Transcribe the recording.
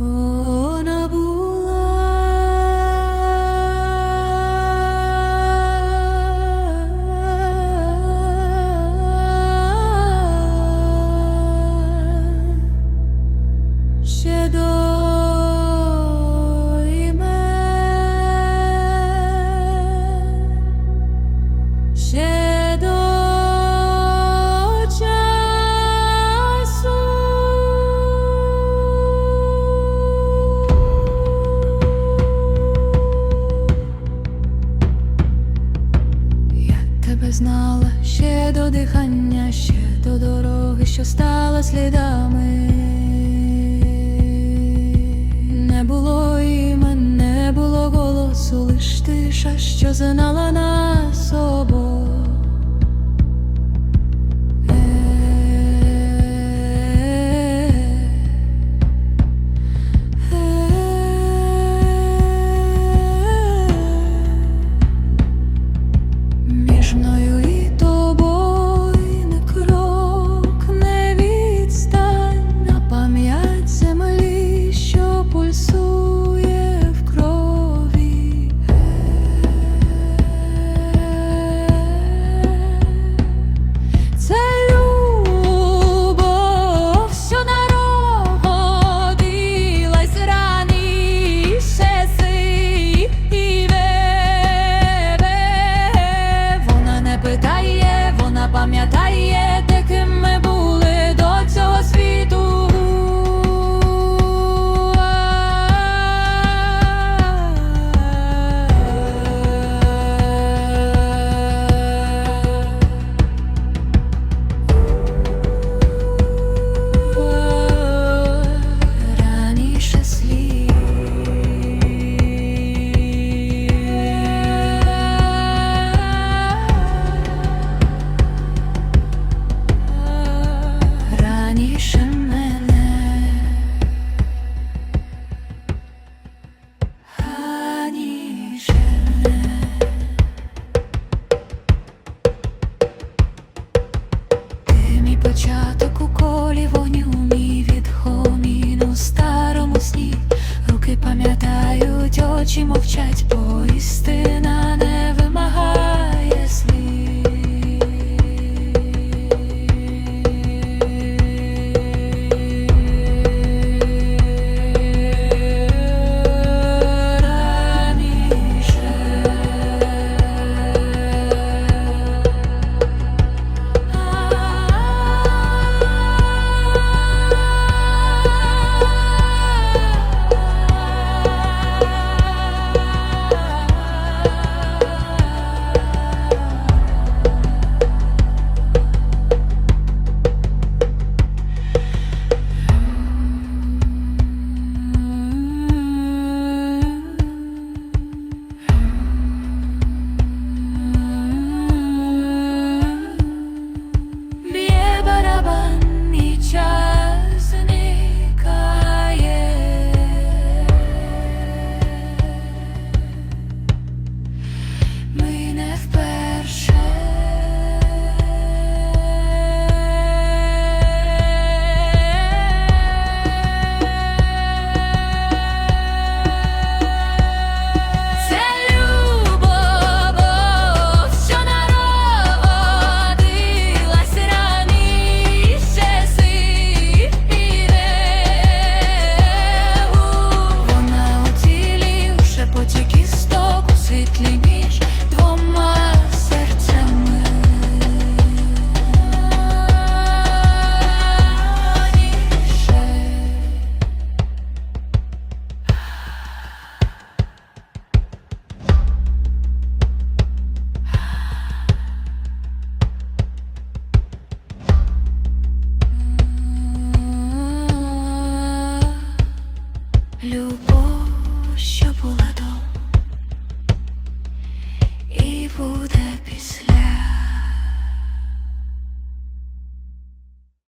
Oh. знала ще до дихання, ще до дороги, що стала слідами. Не було імен, не було голосу, лиш тиша, що знала нас собою. очі мовчать, ой